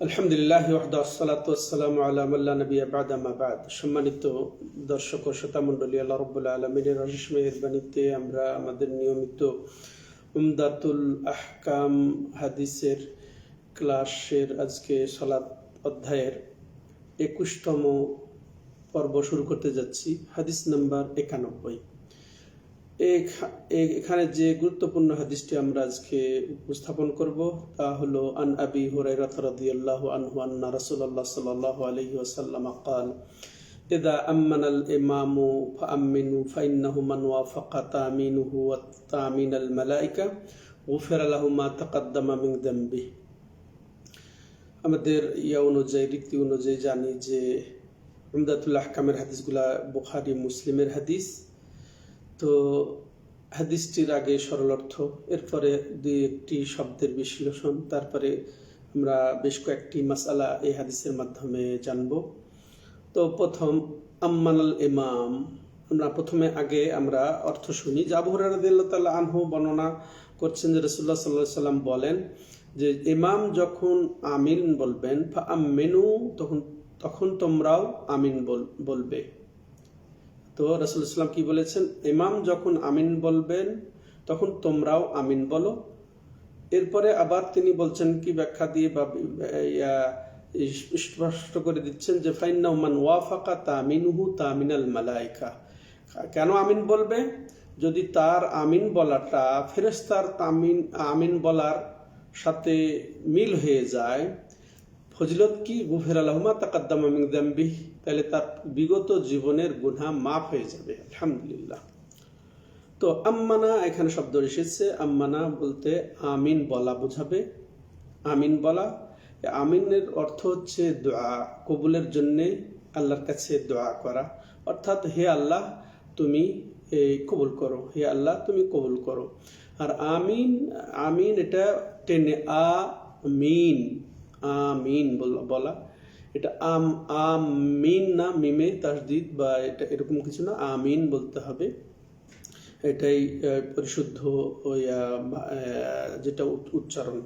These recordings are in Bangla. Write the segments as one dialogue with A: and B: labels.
A: আলহামদুলিল্লাহ ওয়াহদা সম্মানিত দর্শক ও শ্রোতা মণ্ডলী আল্লাহ আলমিনের মেহেরবানিতে আমরা আমাদের নিয়মিত উমদাতুল আহকাম হাদিসের ক্লাসের আজকে সলাৎ অধ্যায়ের একুশতম পর্ব শুরু করতে যাচ্ছি। হাদিস নাম্বার একানব্বই। এখানে যে গুরুত্বপূর্ণ হাদিসটি আমরা আজকে উপস্থাপন করব তা হলো আন আবি হুরাইরাহ রাদিয়াল্লাহু আনহু আন্না রাসূলুল্লাহ সাল্লাল্লাহু আলাইহি ওয়াসাল্লাম قال إذا أمن الإمام فأمنوا فإنه من وافق تأمينه وتأمين الملائكة غفر له ما تقدم من ذنبه আমাদের ইয়া অনুযায়ী রীতি অনুযায়ী জানি যে উমদাতুল আহকামের হাদিসগুলা বুখারি মুসলিমের হাদিস তো হাদিসটির আগে সরল অর্থ, এরপরে দুই একটি শব্দের বিশ্লেষণ, তারপরে আমরা বেশ কয়েকটি মাসালা এই হাদিসের মাধ্যমে জানব। তো প্রথম, আম্মানাল ইমাম। আমরা প্রথমে আগে আমরা অর্থ শুনি। জাবহরাদিল্লা আনহু বর্ণনা করছেন যে রসুল্লাহ সাল্লাহ সাল্লাম বলেন যে, ইমাম যখন আমিন বলবেন ফা আমিনু তখন তখন তোমরাও আমিন বল- বলবে। তো রাসুল ইসলাম কি বলেছেন? ইমাম যখন আমিন বলবেন, তখন তোমরাও আমিন বলো। এরপরে আবার তিনি বলছেন কি ব্যাখ্যা দিয়ে বা স্পষ্ট করে দিচ্ছেন যে ফাইন্না মান ওয়াফাকা তামিনুহু তামিনাল মালাইকা। কেন আমিন বলবে? যদি তার আমিন বলাটা ফেরেস্তার তামিন, আমিন বলার সাথে মিল হয়ে যায় ফজিলত কি? গুফের আলহমা তাকাদ্দাম মিন দাম্বি তাহলে তার বিগত জীবনের গুনা মাফ হয়ে যাবে। আলহামদুলিল্লাহ। তো আম্মানা, এখানে শব্দ এসেছে, আম্মানা বলতে আমিন বলা বোঝাবে। আমিন বলা আমিনের অর্থ হচ্ছে দোয়া, কবুলের জন্যে আল্লাহর কাছে দোয়া করা। অর্থাৎ হে আল্লাহ, তুমি কবুল করো। হে আল্লাহ, তুমি কবুল করো। আর আমিন আমিন এটা টেনে আ মিন আমিন বল- এটা আম আমিন না মিমে তাসদিদ বা এটা এরকম কিছু না, আমিন বলতে হবে। এটাই পরিশুদ্ধ যেটা উচ্চারণ।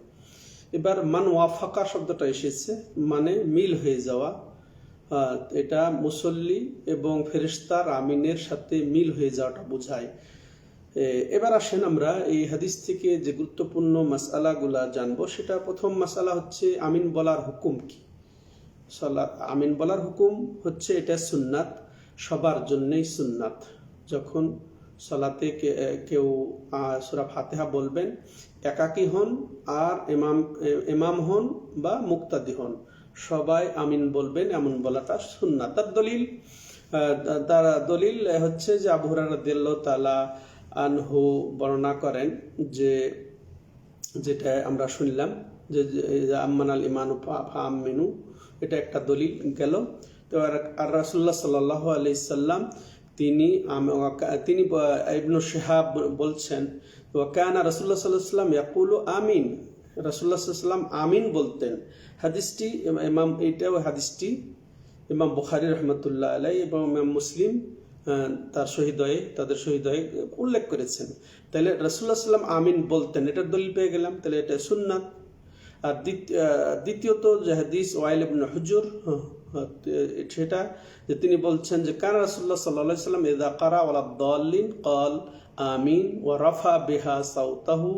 A: এবার মান ওয়াফাকা শব্দটা এসেছে মানে মিল হয়ে যাওয়া। এটা মুসল্লি এবং ফেরিস্তার আমিনের সাথে মিল হয়ে যাওয়াটা বোঝায়। এবার আসেন আমরা এই হাদিস থেকে যে গুরুত্বপূর্ণ মাসালাগুলা জানব। সেটা প্রথম মাসালা হচ্ছে আমিন বলার হুকুম কি? আমিন বলার হুকুম হচ্ছে এটা সুন্নাত, সবার জন্যই সুন্নাত। যখন সলাতে কেউ সূরা ফাতেহা বলবেন, একাকী হন আর এমাম এমাম হন বা মুক্তাদি হন, সবাই আমিন বলবেন, এমন বলাটা সুন্নাত। তার দলিল তার দলিল হচ্ছে যে আবু হুরায়রা তালা আনহু বর্ণনা করেন যে, যেটা আমরা শুনলাম যে যে আম্মান আল ইমান আমিনু, এটা একটা দলিল গেল। তো আর রাসুল্লাহ সাল্লাহ আলি সাল্লাম তিনি তিনি ইবনু শেহাব বলছেন, ওয়াকানা রাসুল্লাহ সাল্লাহ সাল্লাম ইয়াকুলু আমিন। রাসুল্লাহ সাল্লাম আমিন বলতেন। হাদিসটি ইমাম এইটাও হাদিসটি, ইমাম বুখারি রহমতুল্লাহ আলাই এবং ইমাম মুসলিম তার শহীদয়ে তাদের শহীদয়ে উল্লেখ করেছেন। তাহলে রাসুল্লাহ সাল্লাম আমিন বলতেন এটার দলিল পেয়ে গেলাম তাহলে এটা সুন্নাত। আর দ্বিতীয়ত যে হাদিস ওয়াইল ইবনে হুজুর হ্যাঁ, হ্যাঁ, সেটা যে তিনি বলছেন যে কান রাসুল্লাহ সাল্লাহ সাল্লাম এদা কারা ওয়ালা দলিন কল আমিন ও রাফা বেহা সাউতাহু।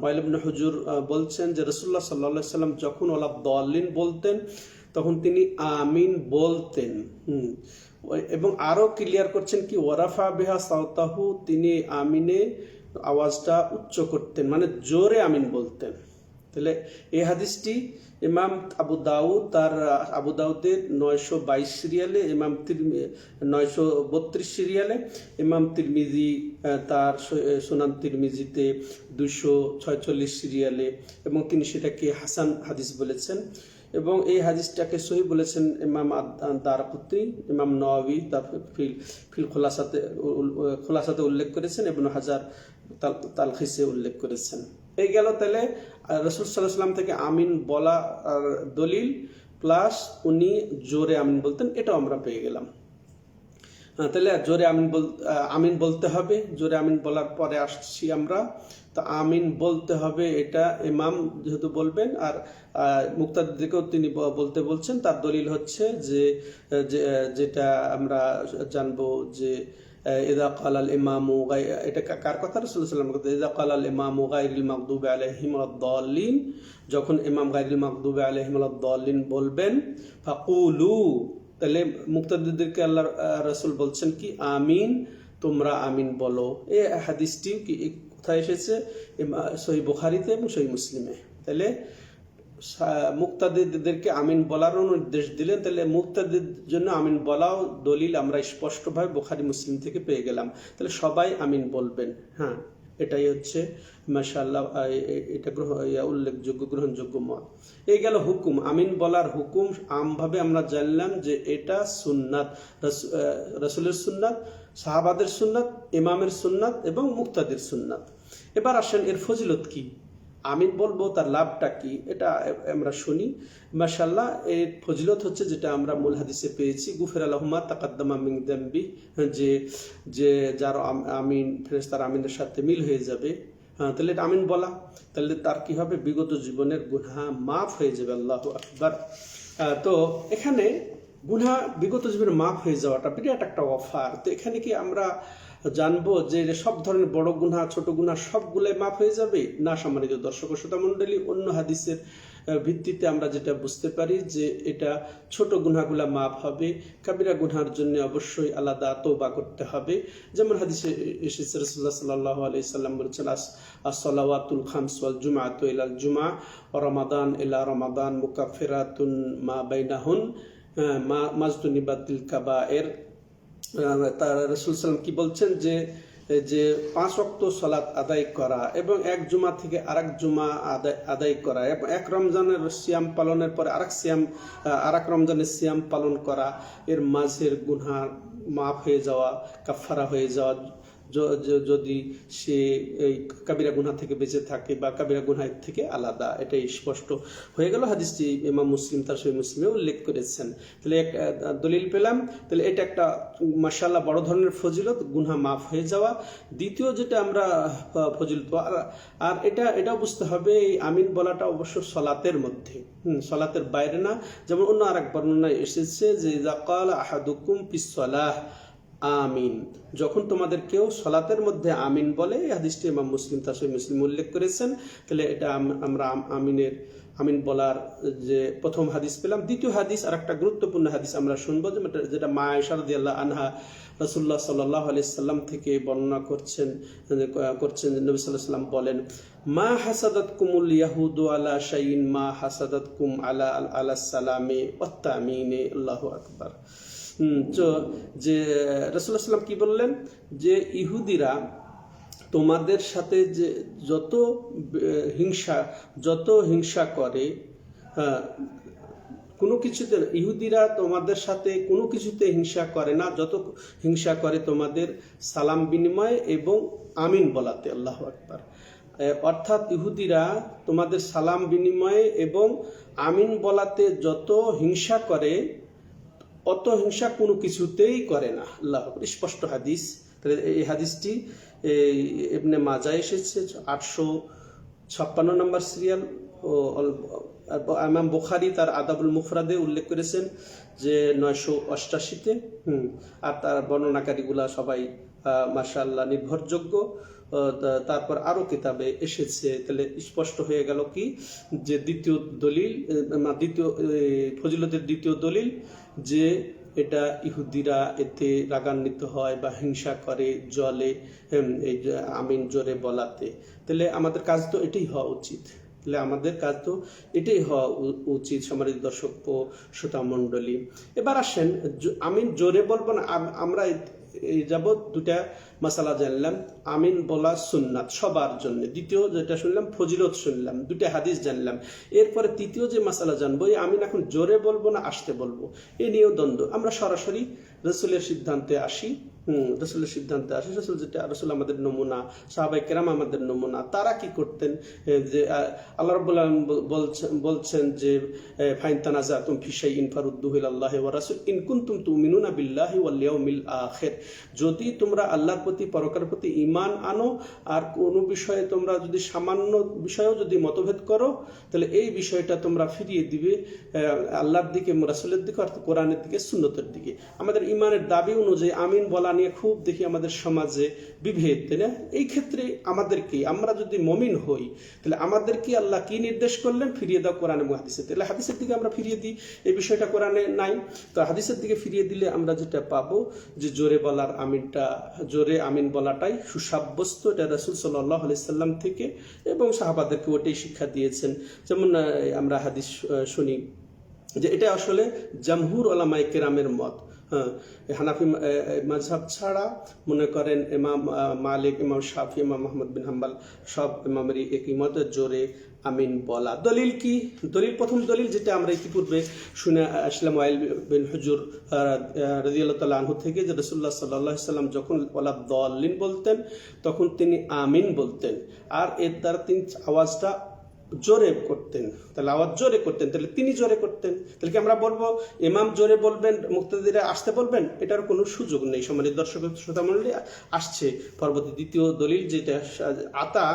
A: ওয়াইল ইবনে হুজুর বলছেন যে রসুল্লাহ সাল্লাহ সাল্লাম যখন ওলা দলিন বলতেন তখন তিনি আমিন বলতেন। এবং আরও ক্লিয়ার করছেন কি ওরাফা বেহা সাউতাহু তিনি আমিনে আওয়াজটা উচ্চ করতেন মানে জোরে আমিন বলতেন। তাহলে এই হাদিসটি ইমাম আবু দাউদ তার আবু দাউদের নয়শো বাইশ সিরিয়ালে ইমাম নয়শো বত্রিশ সিরিয়ালে ইমাম তিরমিজি তার স- আহ, সুনান তিরমিজিতে দুশো ছয়চল্লিশ সিরিয়ালে এবং তিনি সেটাকে হাসান হাদিস বলেছেন। এবং এই হাদিসটাকে সহি বলেছেন ইমাম দারাপুত্রি ইমাম নওয়াবি, তার ফিল ফিল খোলাসাতে খোলাসাতে উল্লেখ করেছেন এবং হাজার তাল- তালখিসে উল্লেখ করেছেন। এই গেল তাহলে রসুল সাল্লাহাম থেকে আমিন বলা আর দলিল, প্লাস উনি জোরে আমিন বলতেন, এটাও আমরা পেয়ে গেলাম। তাহলে জোরে আমিন বল আমিন বলতে হবে। জোরে আমিন বলার পরে আসছি আমরা। তো আমিন বলতে হবে এটা ইমাম যেহেতু বলবেন, আর মুক্তাদিকেও তিনি বলতে বলছেন। তার দলিল হচ্ছে যে যেটা আমরা জানব যে ইদা ইমামু গাই- এটা কার কথা? রসুল্লাহ সাল্লাম কথা। ইদা কালাল ইমামু গাইরিল মাকদুবে দলিন যখন ইমাম গাইরিল মাকদুবে আলাইহিম দলিন বলবেন, ফাকুলু তাহলে মুক্তাদিদেরকে আল্লাহ রসুল বলছেন কি, আমিন, তোমরা আমিন বলো। এ হাদিসটি কি কোথায় এসেছে? সহি বুখারিতে এবং সহি মুসলিমে। তাহলে মুক্তাদিদেরকে আমিন বলারও নির্দেশ দিলেন। তাহলে মুক্তাদির জন্য আমিন বলাও দলিল আমরা স্পষ্টভাবে বোখারি, মুসলিম থেকে পেয়ে গেলাম। তাহলে সবাই আমিন বলবেন। হ্যাঁ। এটাই হচ্ছে মাসাল্লাহ এটা উল্লেখযোগ্য, গ্রহণযোগ্য মত। এই গেল হুকুম, আমিন বলার হুকুম আমভাবে আমরা জানলাম যে এটা সুন্নাত রসুলের সুন্নাত, সাহাবাদের সুন্নাত, ইমামের সুন্নাত এবং মুক্তাদের সুন্নাত। এবার আসেন এর ফজিলত কি? আমিন বলব তার লাভটা কি, এটা আমরা শুনি। মাশাল্লাহ এর ফজিলত হচ্ছে যেটা আমরা মূল হাদিসে পেয়েছি, গুফের আলহমা তাকাদ্দামা মিং দেম্বি, যে যে যার আম- আমিন ফেরেস্তার আমিনের সাথে মিল হয়ে যাবে। হ্যাঁ তাহলে এটা আমিন বলা। তাহলে তার কি হবে? বিগত জীবনের গুনহা মাফ হয়ে যাবে, আল্লাহ আকবার। তো এখানে গুনহা, বিগত জীবনের মাফ হয়ে যাওয়াটা বিরাট একটা অফার। তো এখানে কি আমরা জানব যে সব ধরনের বড় গুণা, ছোট গুণা সবগুলাই মাফ হয়ে যাবে? না, সম্মানিত দর্শক ও শ্রোতা মণ্ডলী অন্য হাদিসের ভিত্তিতে আমরা যেটা বুঝতে পারি যে এটা ছোট গুনাগুলা মাফ হবে। কাবিরা গুনহার জন্য অবশ্যই আলাদা তৌবা করতে হবে। যেমন হাদিসে এসেছে রসুল্লাহ সাল্লাহ আলাইহি সাল্লাম বলছেন, আস আসলাওয়াতুল খামস ওয়াল জুমআতু ইলাল জুমআ, ওয়া রমাদান ইলা রমাদান মুকাফিরাতুন মা বাইনাহুন মা, মাজদুনিবাতিল কাবায়ের। তার রসুল কি বলছেন যে যে পাঁচ অক্ত সলাৎ আদায় করা এবং এক জুমা থেকে আরেক জুমা আদায় আদায় করা এবং এক রমজানের শ্যাম পালনের পরে আরেক সিয়াম আরেক রমজানের শ্যাম পালন করা। এর মাঝের গুনহা মাফ হয়ে যাওয়া কাফারা হয়ে যাওয়া যদি সে এই কাবিরা গুনহা থেকে বেঁচে থাকে বা কাবিরা গুনহা থেকে আলাদা, এটাই স্পষ্ট হয়ে গেল। হাদিসটি ইমাম মুসলিম তার সহি মুসলিমে উল্লেখ করেছেন। তাহলে এক দলিল পেলাম। তাহলে এটা একটা মাসাল্লাহ বড় ধরনের ফজিলত, গুনহা মাফ হয়ে যাওয়া। দ্বিতীয় যেটা আমরা ফজিলত, আর- আর এটা, এটাও বুঝতে হবে, এই আমিন বলাটা অবশ্য সলাতের মধ্যে। হুম, সলাতের বাইরে না। যেমন অন্য আরেক বর্ণনায় এসেছে যে জাকাল আহাদুকুম পিসলাহ আমিন। যখন তোমাদের কেউ সলাতের মধ্যে আমিন বলে, এই হাদিসটি ইমাম মুসলিম তার সহি মুসলিম উল্লেখ করেছেন, তাহলে এটা আমরা আমিনের আমিন বলার যে প্রথম হাদিস পেলাম। দ্বিতীয় হাদিস আর একটা গুরুত্বপূর্ণ হাদিস আমরা শুনব যেটা- মা আল্লাহ আনহা রসুল্লাহ সাল্লাহ আলাইসাল্লাম থেকে বর্ণনা করছেন করছেন নবী সাল্লাহ সাল্লাম বলেন, মা হাসাদাত কুমুল ইয়াহুদ আলা শাইন মা হাসাদাত কুম আলা আলা সালামে অত্তামিনে আল্লাহ আকবার। যে রসুল্লাহ সাল্লাম কি বললেন? যে ইহুদিরা তোমাদের সাথে যে যত হিংসা যত হিংসা করে হ্যাঁ, কোনো কিছুতে ইহুদিরা তোমাদের সাথে কোনো কিছুতে হিংসা করে না যত হিংসা করে তোমাদের সালাম বিনিময় এবং আমিন বলাতে আল্লাহ আকবার। অর্থাৎ ইহুদিরা তোমাদের সালাম বিনিময়ে এবং আমিন বলাতে যত হিংসা করে অত হিংসা কোনো কিছুতেই করে না আল্লাহ স্পষ্ট হাদিস, তাহলে এই হাদিসটি এমনি মাজা এসেছে, আটশো ছাপ্পান্ন নম্বর সিরিয়াল, ও ইমাম বুখারি তার আদাবুল মুফরাদে উল্লেখ করেছেন যে নয়শো অষ্টাশিতে, হুম, আর তার বর্ণনাকারীগুলা সবাই মার্শাল্লাহ নির্ভরযোগ্য। তারপর আরও কিতাবে এসেছে, তাহলে স্পষ্ট হয়ে গেল কি? যে দ্বিতীয় দলিল দ্বিতীয় ফজিলতের দ্বিতীয় দলিল, যে এটা ইহুদিরা এতে রাগান্বিত হয় বা হিংসা করে জলে এই আমিন জোরে বলাতে। তাহলে আমাদের কাজ তো এটাই হওয়া উচিত। তাহলে আমাদের কাজ তো এটাই হওয়া উচিত সমাজ দর্শক ও শ্রোতা মণ্ডলী। এবার আসেন আমিন জোরে বলব না আমরা এই যাবৎ দুটা মশালা জানলাম। আমিন বলা সুন্নাত, সবার জন্য। দ্বিতীয় যেটা শুনলাম, ফজিলত শুনলাম দুটা হাদিস জানলাম। এরপরে তৃতীয় যে মশালা জানব, এই আমিন এখন জোরে বলব না, আসতে বলব? এ নিয়েও দ্বন্দ্ব। আমরা সরাসরি রসুলের সিদ্ধান্তে আসি। হুম, রসুলের সিদ্ধান্তে আসে। রসুল যেটা, রসুল আমাদের নমুনা সাহাবাই কেরাম আমাদের নমুনা, তারা কি করতেন? যে আল্লাহ রব্বুল আলম বলছেন যে ফাইন তানাজা তুম ফিসাই ইনফারুদ্দুহিল আল্লাহ ওয়া রাসুল ইনকুন তুম তুমিনুনা বিল্লাহি ওয়াল ইয়াউমিল আখির। যদি তোমরা আল্লাহর প্রতি পরকার প্রতি ঈমান আনো, আর কোনো বিষয়ে তোমরা যদি সামান্য বিষয়েও যদি মতভেদ করো, তাহলে এই বিষয়টা তোমরা ফিরিয়ে দিবে আল্লাহর দিকে, রাসুলের দিকে, অর্থাৎ কোরআনের দিকে, সুন্নতের দিকে। আমাদের ইমানের দাবি অনুযায়ী আমিন বলা নিয়ে খুব দেখি আমাদের সমাজে বিভেদ, তাই না? এই ক্ষেত্রে আমাদেরকে, আমরা যদি মমিন হই, তাহলে আমাদেরকে আল্লাহ কি নির্দেশ করলেন? ফিরিয়ে দাও কোরআন এবং হাদিসে। তাহলে হাদিসের দিকে আমরা ফিরিয়ে দিই, এই বিষয়টা কোরআনে নাই। তো হাদিসের দিকে ফিরিয়ে দিলে আমরা যেটা পাবো, যে জোরে বলার আমিনটা, জোরে আমিন বলাটাই সুসাব্যস্ত, এটা রাসুল সাল্লাহ আলাইসাল্লাম থেকে এবং সাহাবাদেরকে ওটাই শিক্ষা দিয়েছেন। যেমন আমরা হাদিস শুনি যে এটা আসলে জামহুর ওলামাই কেরামের মত। হানাফি মাঝহাব ছাড়া মনে করেন ইমাম মালিক, ইমাম শাফি, ইমাম মোহাম্মদ বিন হাম্বাল সব ইমামেরই একই মতে জোরে আমিন বলা। দলিল কি? দলিল, প্রথম দলিল যেটা আমরা ইতিপূর্বে শুনে আসলাম ওয়াইল বিন হুজুর রাজিয়াল্লাহ তাল্লাহ আনহু থেকে যে রসুল্লাহ সাল্লাহ সাল্লাম যখন ওলা দলিন বলতেন, তখন তিনি আমিন বলতেন। আর এর দ্বারা তিনি আওয়াজটা জোরে করতেন, তাহলে আওয়াজ জোরে করতেন, তাহলে তিনি জোরে করতেন। তাহলে কি আমরা বলব, ইমাম জোরে বলবেন, মুক্তাদিরা আসতে বলবেন? এটার কোনো সুযোগ নেই। সম্মানিত দর্শক শ্রোতা মন্ডলী আসছে পরবর্তী দ্বিতীয় দলিল, যেটা আতা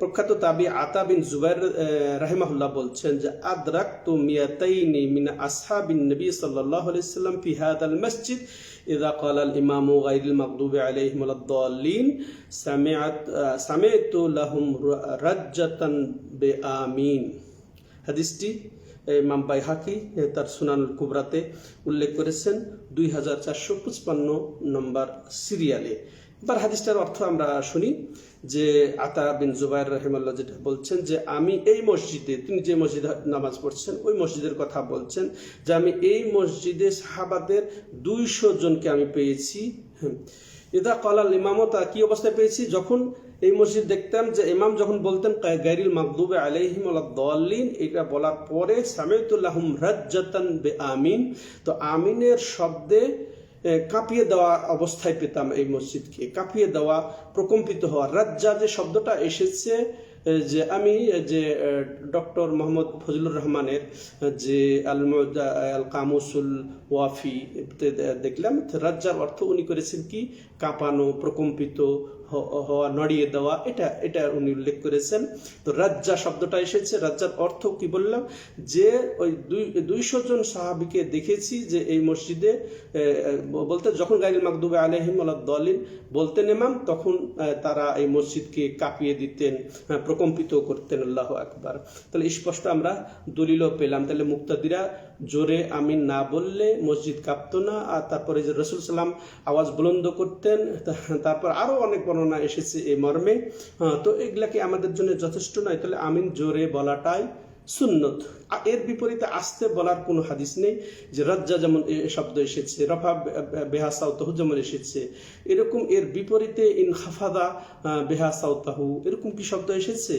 A: প্রখ্যাত তাবি আতা বিন জুবাইর রাহিমাহুল্লাহ বলছেন যে আদরাক তু মিন আসহাবিন নবী সাল্লাল্লাহু আলাইহি ফিহাদ আল মসজিদ إذا قال الإمام غير المغضوب عليهم ولا الضالين سمعت سمعت لهم رجة بآمين হাদিসটি ইমাম বাইহাকি তার সুনানুল কুবরাতে উল্লেখ করেছেন দুই হাজার চারশো পঁচপান্ন নম্বর সিরিয়ালে এবার হাদিসটার অর্থ আমরা শুনি যে আতা বিন জুবাইর রহিমাল্লাহ যেটা বলছেন যে আমি এই মসজিদে, তিনি যে মসজিদে নামাজ পড়ছেন, ওই মসজিদের কথা বলছেন যে আমি এই মসজিদে সাহাবাদের দুইশো জনকে আমি পেয়েছি। ইদা কলাল ইমামতা কি অবস্থায় পেয়েছি যখন এই মসজিদ দেখতাম যে ইমাম যখন বলতেন গাইরিল মাকদুবে আলাইহিম দলিন এটা বলার পরে সামিউতুল্লাহম রাজ্জাতান বে আমিন তো আমিনের শব্দে কাঁপিয়ে দেওয়া অবস্থায় পেতাম এই মসজিদকে। কাঁপিয়ে দেওয়া, প্রকম্পিত হওয়া। রাজ্জা যে শব্দটা এসেছে যে আমি যে ডক্টর মোহাম্মদ ফজলুর রহমানের যে আল আল কামুসুল ওয়াফি দেখলাম। রাজ্জার অর্থ উনি করেছেন কি? কাঁপানো, প্রকম্পিত হওয়া নড়িয়ে দেওয়া এটা এটা উনি উল্লেখ করেছেন। তো রাজ্জা শব্দটা এসেছে রাজ্জার অর্থ কি বললাম? যে ওই দুই দুইশো জন সাহাবিকে দেখেছি যে এই মসজিদে বলতে যখন গাইল মাকদুবে আলহিম দলিন বলতেন এমাম তখন তারা এই মসজিদকে কাঁপিয়ে দিতেন হ্যাঁ, প্রকম্পিত করতেন আল্লাহ আকবার। তাহলে স্পষ্ট আমরা দলিলও পেলাম। তাহলে মুক্তাদিরা জোরে আমিন না বললে মসজিদ কাঁপতো না আর তারপরে যে রসুল সাল্লাম আওয়াজ বুলন্দ করতেন তারপর আরও অনেক বর্ণনা এসেছে এই মর্মে। হ্যাঁ, তো এগুলাকে আমাদের জন্য যথেষ্ট নয়? তাহলে আমিন জোরে বলাটাই সুন্নত। এর বিপরীতে আসতে বলার কোনো হাদিস নেই যে রাজ্জা যেমন শব্দ এসেছে রফা বেহাসাউতাহু যেমন এসেছে এরকম এর বিপরীতে ইন হাফাদা বেহাসাউতাহু এরকম কি শব্দ এসেছে?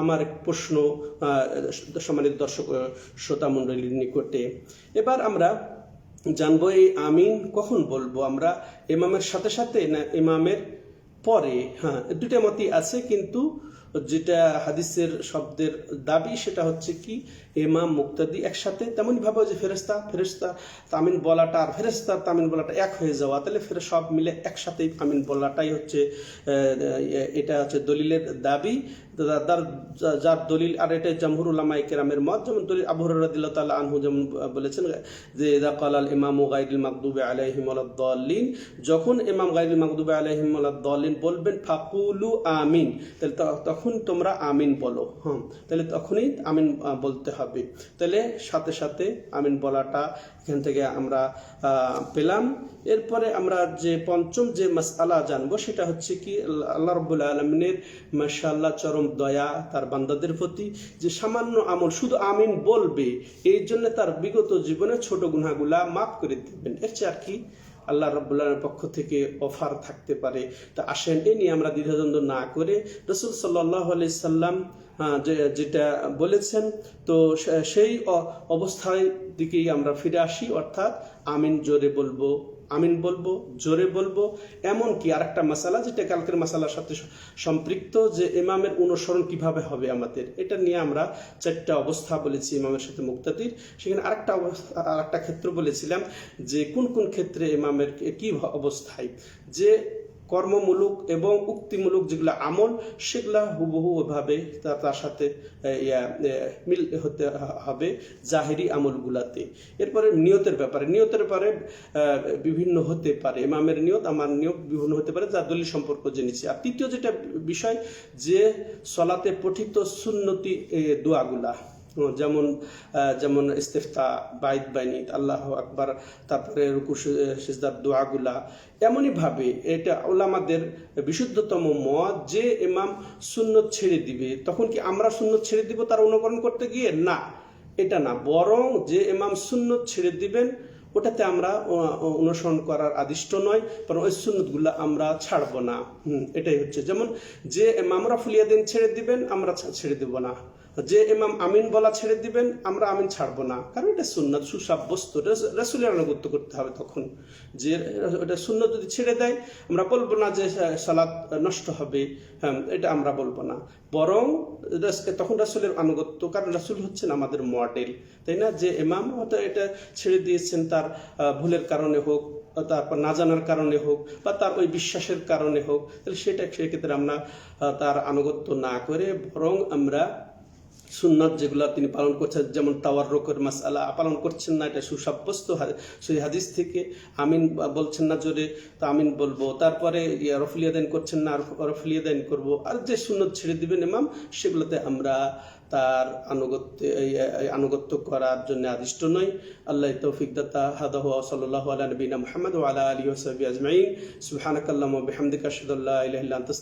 A: আমার এক প্রশ্ন সম্মানিত দর্শক শ্রোতা মণ্ডলীর নিকটে। এবার আমরা জানব এই আমিন কখন বলব? আমরা এমামের সাথে সাথে না এমামের পরে হ্যাঁ দুটা মতই আছে, কিন্তু যেটা হাদিসের শব্দের দাবি, সেটা হচ্ছে কি? ইমাম মুক্তাদি একসাথে, তেমন ভাবে যে ফেরেস্তা ফেরেস্তা তামিন বলাটা আর ফেরেস্তার তামিন বলাটা এক হয়ে যাওয়া। তাহলে ফের সব মিলে একসাথেই তামিন বলাটাই হচ্ছে এটা হচ্ছে দলিলের দাবি। যার দলিল, আর এটা জামহুর উলামা কেরামের মত। যেমন দলিল আবু রাদিল্লাহ তাআলা আনহু যেমন বলেছেন, যে ইদা কালাল ইমামু গাইরুল মাকদুবে আলাইহিম ওয়ালাদ-দাল্লিন যখন ইমাম গাইরুল মাকদুবে আলাইহিম ওয়ালাদ-দাল্লিন বলবেন, ফাকুলু আমিন তাহলে ত- তখন তোমরা আমিন বলো। হ্যাঁ তাহলে তখনই আমিন বলতে হবে। তাহলে সাথে সাথে আমিন বলাটা এখান থেকে আমরা পেলাম। এরপরে আমরা যে পঞ্চম যে মাসআলা জানব, সেটা হচ্ছে কি, আল্লাহ- রব্বুল আলমিনের মাশাআল্লাহ চরম দয়া তার বান্দাদের প্রতি। যে সামান্য আমল, শুধু আমিন বলবে, এই জন্য তার বিগত জীবনে ছোট গুনাহগুলা মাফ করে দেবেন। এর চেয়ে আর কি? আল্লাহ রব্লার পক্ষ থেকে অফার থাকতে পারে। তা আসেন এ নিয়ে আমরা দ্বিধাদ্বন্দ্ব না করে রসুল সাল্লাহ আলি সাল্লাম আহ, যে- যেটা বলেছেন তো সেই অবস্থায় দিকেই আমরা ফিরে আসি অর্থাৎ আমিন জোরে বলব। আমিন বলব, জোরে বলব। এমনকি আরেকটা মশালা যেটা কালকের মশালার সাথে সম্পৃক্ত, যে ইমামের অনুসরণ কীভাবে হবে আমাদের, এটা নিয়ে আমরা চারটা অবস্থা বলেছি ইমামের সাথে মুক্তাদির। সেখানে আরেকটা অবস্থা, আরেকটা ক্ষেত্র বলেছিলাম, যে কোন কোন ক্ষেত্রে ইমামের কি অবস্থায়, যে কর্মমূলক এবং উক্তিমূলক যেগুলো আমল, সেগুলা হুবহু ওভাবে তার সাথে মিল হতে হবে জাহেরি আমলগুলাতে। এরপরে নিয়তের ব্যাপারে নিয়তের ব্যাপারে বিভিন্ন হতে পারে। ইমামের নিয়ত, আমার নিয়ত বিভিন্ন হতে পারে যা দলিল সম্পর্ক জেনেছি। আর তৃতীয় যেটা বিষয়, যে সলাতে পঠিত সুন্নতি দোয়াগুলা। যেমন যেমন ইস্তেফতা বাইদ বাইনিত, আল্লাহ আকবার, তারপরে রুকু সিজদার দোয়াগুলা এমনই ভাবে এটা ওলামাদের বিশুদ্ধতম মত যে ইমাম সুন্নত ছেড়ে দিবে, তখন কি আমরা সুন্নত ছেড়ে দিব তার অনুকরণ করতে গিয়ে? না, এটা না, বরং যে ইমাম সুন্নত ছেড়ে দিবেন, ওটাতে আমরা অনুসরণ করার আদিষ্ট নয় কারণ ওই সুন্নতগুলো আমরা ছাড়বো না। এটাই হচ্ছে, যেমন যে ইমামরা ফুলিয়াদিন ছেড়ে দিবেন, আমরা ছেড়ে দিব না। যে ইমাম আমিন বলা ছেড়ে দিবেন, আমরা আমিন ছাড়বো না। কারণ এটা সুন্নত সুসাব্যস্ত রেস- রাসূলের আনুগত্য করতে হবে তখন। যে এটা সুন্নত যদি ছেড়ে দেয়, আমরা বলব না যে সালাদ নষ্ট হবে। হ্যাঁ এটা আমরা বলব না। বরং তখন রাসূলের আনুগত্য, কারণ রাসূল হচ্ছেন আমাদের মডেল তাই না? যে ইমাম হয়তো এটা ছেড়ে দিয়েছেন তার ভুলের কারণে হোক তারপর না জানার কারণে হোক, বা তার ওই বিশ্বাসের কারণে হোক, তাহলে সেটা, সেক্ষেত্রে আমরা তার আনুগত্য না করে বরং আমরা সুন্নত যেগুলো তিনি পালন করছেন, যেমন তাওয়ার রোকের মাসালা পালন করছেন না, এটা সুসাব্যস্ত সেই হাদিস থেকে আমিন বলছেন না জোরে, তা আমিন বলব। তারপরে ইয়া রফুলিয়াদান করছেন না রফুলিয়াদান করব। আর যে সুন্নত ছেড়ে দিবেন ইমাম, সেগুলোতে আমরা তার আনুগত্য আনুগত্য করার জন্য আদিষ্ট নই। আল্লাহ তৌফিক দাতা হাদাহ সাল্লাল্লাহু আলা নবিনা মুহাম্মদ ওয়া আলা সাহবিহি আজমাইন। সুবহানাকাল্লাহুম্মা ওয়া বিহামদিকা আশহাদু আল্লা ইলাহা ইল্লা আনতা